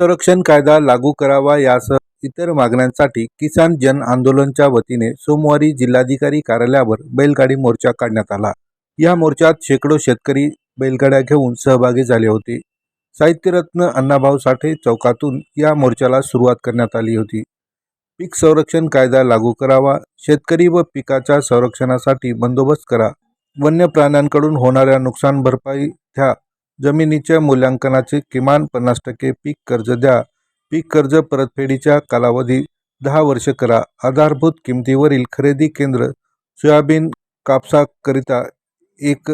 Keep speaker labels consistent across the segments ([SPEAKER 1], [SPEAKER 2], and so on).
[SPEAKER 1] संरक्षण कायदा लागू करावा यासह इतर मागण्यांसाठी किसान जन आंदोलनच्या वतीने सोमवारी जिल्हाधिकारी कार्यालयावर बैलगाडी मोर्चा काढण्यात आला. या मोर्चात शेकडो शेतकरी बैलगाड्या घेऊन सहभागी झाले होते. साहित्यरत्न अण्णाभाऊ साठे चौकातून या मोर्चाला सुरुवात करण्यात आली होती. पीक संरक्षण कायदा लागू करावा शेतकरी व पिकाच्या संरक्षणासाठी बंदोबस्त करा वन्य प्राण्यांकडून होणाऱ्या नुकसान भरपाई द्या जमिनीच्या मूल्यांकनाचे किमान पन्नास टक्के पीक कर्ज द्या. पीक कर्ज परतफेडीच्या कालावधी दहा वर्ष करा. आधारभूत किमतीवरील खरेदी केंद्र सोयाबीन कापसाकरिता एक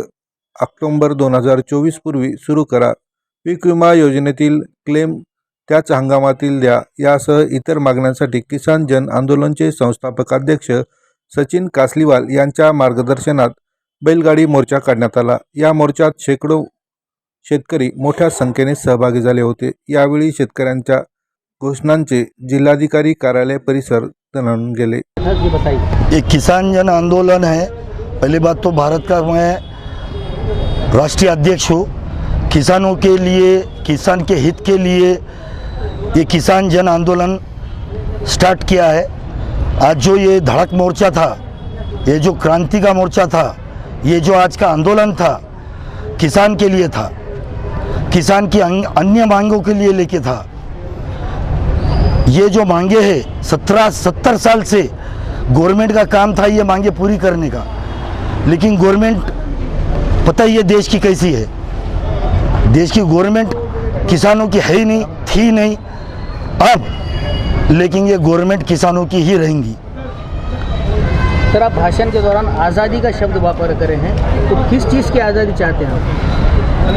[SPEAKER 1] ऑक्टोंबर दोन हजार चोवीस पूर्वी सुरू करा. पीक विमा योजनेतील क्लेम त्याच हंगामातील द्या. यासह इतर मागण्यांसाठी किसान जन आंदोलनचे संस्थापक अध्यक्ष सचिन कासलीवाल यांच्या मार्गदर्शनात बैलगाडी मोर्चा काढण्यात आला. या मोर्चात शेकडो शेतकरी मोठ्या संख्येने सहभागी झाले होते. यावेळी शेतकऱ्यांच्या घोषणांचे जिल्हाधिकारी कार्यालय परिसर दणाणून गेले.
[SPEAKER 2] ये किसान जन आंदोलन है. पहली बात तो भारत का मैं राष्ट्रीय अध्यक्ष हूँ. किसानों के लिए किसान के हित के लिए ये किसान जन आंदोलन स्टार्ट किया है. आज जो ये धड़क मोर्चा था ये जो क्रांति का मोर्चा था ये जो आज का आंदोलन था किसान के लिए था. किसान की अन्य मांगों के लिए लेके था। ये जो मांगे हैं, सत्रह, सत्तर साल से गवर्नमेंट का काम था ये मांगे पूरी करने का। लेकिन गवर्नमेंट, पता ही है देश की कैसी है? देश की गवर्नमेंट किसानों की है ही नहीं, थी नहीं। अब, लेकिन ये गवर्नमेंट किसानों की ही रहेंगी।
[SPEAKER 3] सर, आप भाषण के दौरान आज़ादी का शब्द वापर करे हैं तो किस चीज़ की आज़ादी चाहते हैं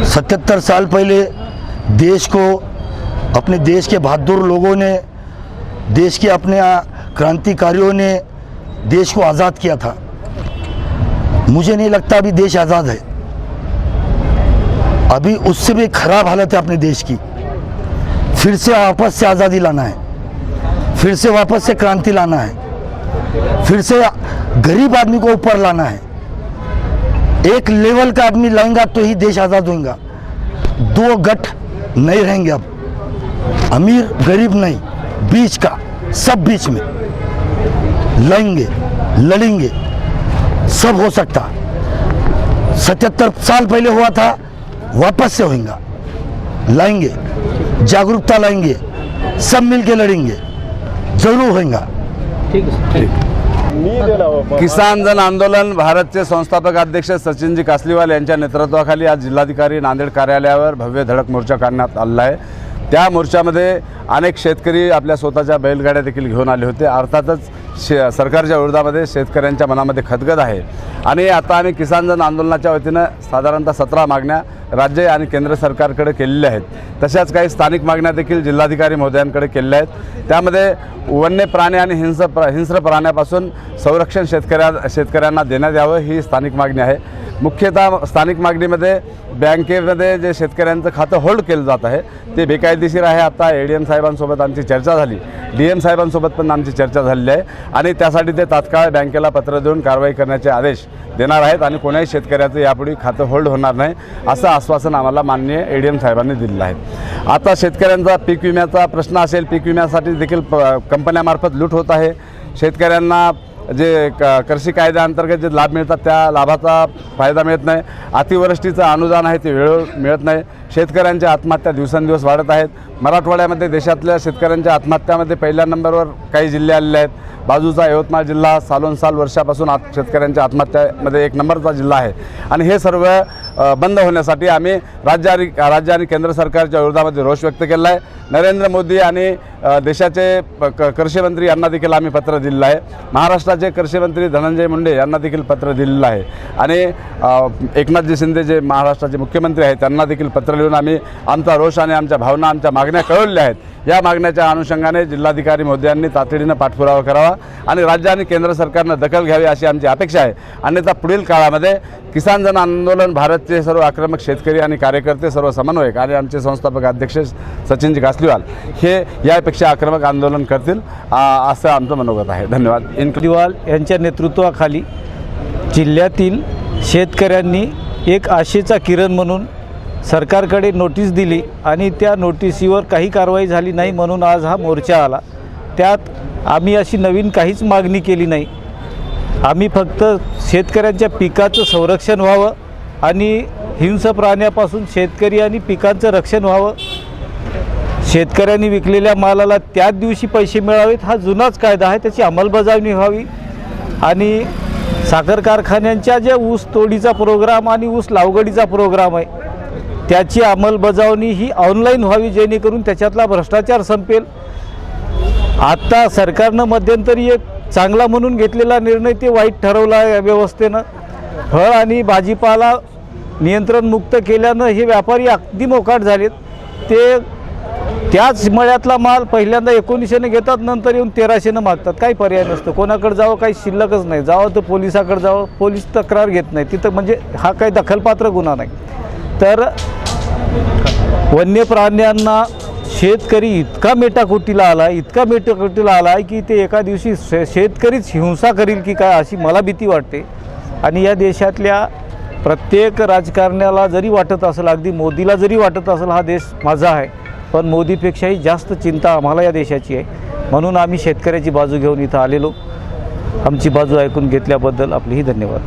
[SPEAKER 2] सतहत्तर साल पहले देश को, अपने देश के बहादुर लोगों ने, देश के अपने क्रांतिकारियों ने देश को आज़ाद किया था। मुझे नहीं लगता अभी देश आज़ाद है। अभी उससे भी खराब हालत है अपने देश की। फिर से वापस से आज़ादी लाना है। फिर से वापस से क्रांति लाना है। फिर से गरीब आदमी को ऊपर लाना है। एक लेवल का आदमी लाएँगा तो ही देश आज़ाद होगा दो गठ नहीं रहेंगे अब। अमीर गरीब नहीं बीच का सब बीच में। लड़ेंगे लड़ेंगे सब हो सकता। सतहत्तर साल पहले हुआ था वापस से होगा लाएँगे जागरूकता लाएँगे सब मिलके लड़ेंगे ज़रूर होगा
[SPEAKER 3] ठीक है हो,
[SPEAKER 4] किसान जन आंदोलन भारतचे संस्थापक अध्यक्ष सचिनजी कासलीवाल यांच्या नेतृत्वाखाली आज जिल्हाधिकारी नांदेड कार्यालयावर भव्य धडक मोर्चा काढण्यात आलेला आहे. त्या मोर्चामध्ये अनेक शेतकरी आपल्या स्वतःच्या बैलगाड्या देखील घेऊन आले होते. अर्थातच शे सरकारच्या विरोधामध्ये शेतकऱ्यांच्या मनामध्ये खदगद आहे. आणि आता आम्ही किसान जन आंदोलनाच्या वतीनं साधारणतः सतरा मागण्या राज्य आणि केंद्र सरकारकडे केलेल्या आहेत. तशाच काही स्थानिक मागण्या देखील जिल्हाधिकारी महोदयांकडे केलेल्या आहेत. त्यामध्ये वन्य प्राणी आणि हिंस प्र हिंस्र प्राण्यापासून संरक्षण शेतकऱ्या शेतकऱ्यांना देण्यात यावं ही स्थानिक मागणी आहे. मुख्यतः स्थानिक मागणीमध्ये बँकेमध्ये जे शेतकऱ्यांचं खातं होल्ड केलं जात आहे ते बेकायदेशीर आहे. आता ए डी एम साहेबांसोबत आमची चर्चा झाली. डी एम साहेबांसोबत पण आमची चर्चा झालेली आहे. आणि त्यासाठी ते तात्काळ बँकेला पत्र देऊन कारवाई करण्याचे आदेश देणार आहेत आणि कोणाही शेतकऱ्याचं यापुढे खातं होल्ड होणार नाही असं आश्वासन आम्हाला माननीय ए डी एम साहेबांनी दिलेलं आहे. आता शेतकऱ्यांचा पीक विम्याचा प्रश्न असेल पीक विम्यासाठी देखील प कंपन्यामार्फत लूट होत आहे. शेतकऱ्यांना जे क कृषी कायद्याअंतर्गत जे लाभ मिळतात त्या लाभाचा फायदा मिळत नाही. अतिवृष्टीचं अनुदान आहे ते वेळेवर मिळत नाही. शेतकऱ्यांच्या आत्महत्या दिवसेंदिवस वाढत आहेत. मराठवाड्यामध्ये देशातल्या शेतकऱ्यांच्या आत्महत्यामध्ये पहिल्या नंबरवर काही जिल्हे आलेले आहेत. बाजूचा यवतमाळ जिल्हा सालोनसाल वर्षापासून आत शेतकऱ्यांच्या आत्महत्यामध्ये एक नंबरचा जिल्हा आहे. आणि हे सर्व बंद होण्यासाठी आम्ही राज्य आणि राज्य आणि केंद्र सरकारच्या विरोधामध्ये रोष व्यक्त केला आहे. नरेंद्र मोदी आणि देशाचे प- क कृषी मंत्री यांना देखील आम्ही पत्र दिलेलं आहे. महाराष्ट्राचे कृषी मंत्री धनंजय मुंडे यांना देखील पत्र दिलेलं आहे. आणि एकनाथजी शिंदे जे महाराष्ट्राचे मुख्यमंत्री आहेत त्यांना देखील पत्र लिहून आम्ही आमचा रोष आणि आमच्या भावना आमच्या मागण्या कळवलेल्या आहेत. या मागण्याच्या अनुषंगाने जिल्हाधिकारी महोदयांनी तातडीनं पाठपुरावा करावा आणि राज्य आणि केंद्र सरकारनं दखल घ्यावी अशी आमची अपेक्षा आहे. अन्यथा पुढील काळामध्ये किसान जन आंदोलन भारतचे सर्व आक्रमक शेतकरी आणि कार्यकर्ते सर्व समन्वयक आणि आमचे संस्थापक अध्यक्ष सचिनजी कासलीवाल हे यापेक्षा आक्रमक आंदोलन करतील असं आमचं मनोगत आहे. धन्यवाद. इन
[SPEAKER 5] केजरीवाल यांच्या नेतृत्वाखाली जिल्ह्यातील शेतकऱ्यांनी एक आशेचा किरण म्हणून सरकारकडे नोटीस दिली आणि त्या नोटिसीवर काही कारवाई झाली नाही म्हणून आज हा मोर्चा आला. त्यात आम्ही अशी नवीन काहीच मागणी केली नाही. आम्ही फक्त शेतकऱ्यांच्या पिकाचं संरक्षण व्हावं आणि हिंस प्राण्यापासून शेतकरी आणि पिकांचं रक्षण व्हावं शेतकऱ्यांनी विकलेल्या मालाला त्याच दिवशी पैसे मिळावेत हा जुनाच कायदा आहे त्याची अंमलबजावणी व्हावी. आणि साखर कारखान्यांच्या ज्या ऊस तोडीचा प्रोग्राम आणि ऊस लावगडीचा प्रोग्राम आहे त्याची अंमलबजावणी ही ऑनलाईन व्हावी जेणेकरून त्याच्यातला भ्रष्टाचार संपेल. आत्ता सरकारनं मध्यंतरी एक चांगला म्हणून घेतलेला निर्णय ते वाईट ठरवला आहे या व्यवस्थेनं. फळ आणि भाजीपाला नियंत्रणमुक्त केल्यानं हे व्यापारी अगदी मोकाट झालेत. ते त्याच मळ्यातला माल पहिल्यांदा एकोणीसशेने घेतात नंतर येऊन तेराशेनं मागतात. काही पर्याय नसतं. कोणाकडे जावं काही शिल्लकच नाही. जावं तर पोलिसाकडे जावं पोलीस तक्रार घेत नाही. तिथं म्हणजे हा काही दखलपात्र गुन्हा नाही. तर वन्य प्राण्यांना शेतकरी इतका मेटाकुटीला आला इतका मेटाकुटीला आला आहे की ते एका दिवशी शे शेतकरीच हिंसा करील की काय अशी मला भीती वाटते. आणि या देशातल्या प्रत्येक राजकारण्याला जरी वाटत असेल अगदी मोदीला जरी वाटत असेल हा देश माझा आहे. पण मोदीपेक्षाही जास्त चिंता आम्हाला या देशाची आहे. म्हणून आम्ही शेतकऱ्याची बाजू घेऊन इथं आलेलो. आमची बाजू ऐकून घेतल्याबद्दल आपलेही धन्यवाद.